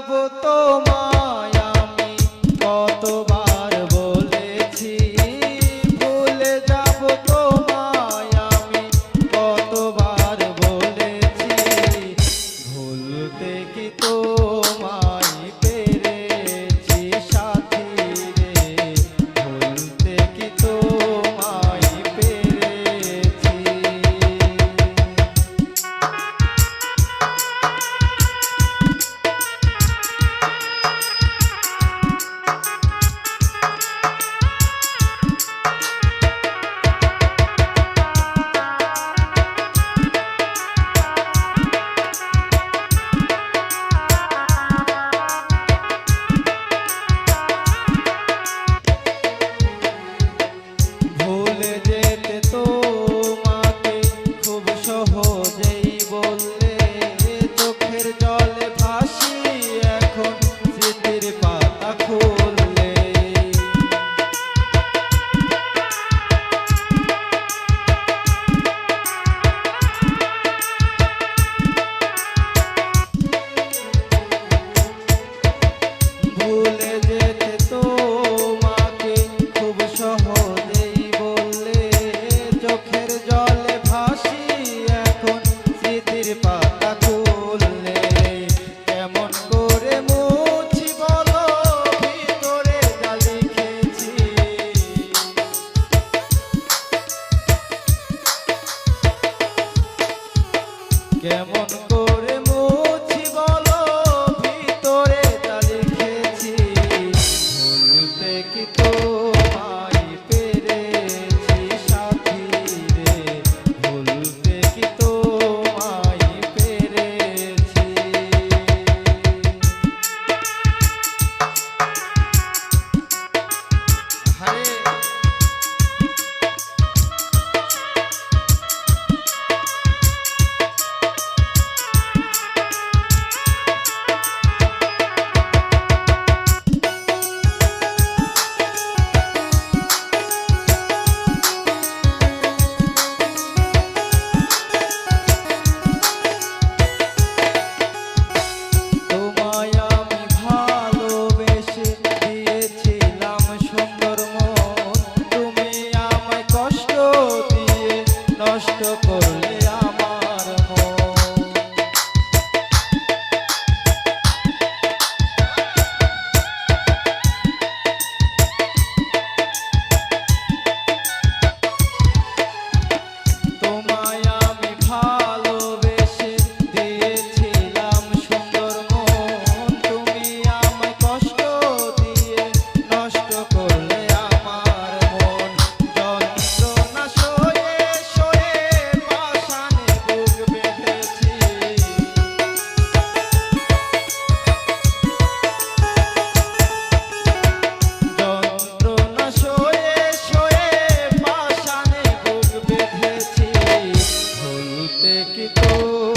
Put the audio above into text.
যাব তোমায় আমি কতবার বলেছি। ভুলে যাব তোমায় আমি কতবার বলেছি। ভুলতে কি তো ter que dor.